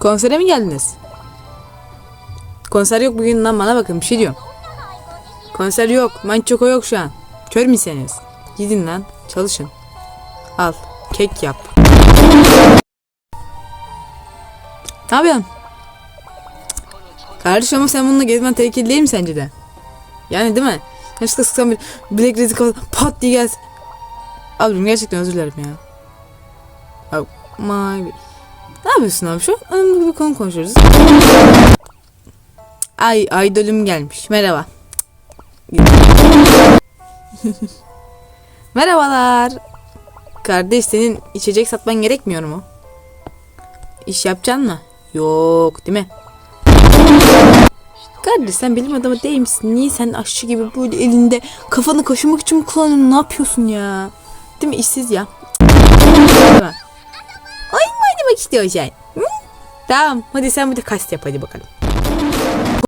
Konsere mi geldiniz? Konser yok bugün lan bana bakın bir şey diyorum. Konser yok. Mançoko yok şu an. Kör müsünüz? Gidin lan. Çalışın. Al. Kek yap. Ne yapıyorsun? Kardeşim ama sen bununla gezmen tehlikeli değil mi sence de? Yani değil mi? Yanlışlıkla sıksam bir bilek kafasına pat diye gelsin. Abim gerçekten özür dilerim ya. Abi, my... Ne yapıyorsun abi şu? Önemli bir konu konuşuyoruz. Ay, idolüm gelmiş. Merhaba. Merhabalar. Kardeş senin içecek satman gerekmiyor mu? İş yapacaksın mı? Yok değil mi? Kardeş sen bilim adamı değil misin? Niye sen aşçı gibi böyle elinde kafanı kaşımak için mi kullanıyorsun? Ne yapıyorsun ya? Değil mi? İşsiz ya. Oyun mu oynamak istiyorsun? Hı? Tamam hadi sen bir de kast yap hadi bakalım.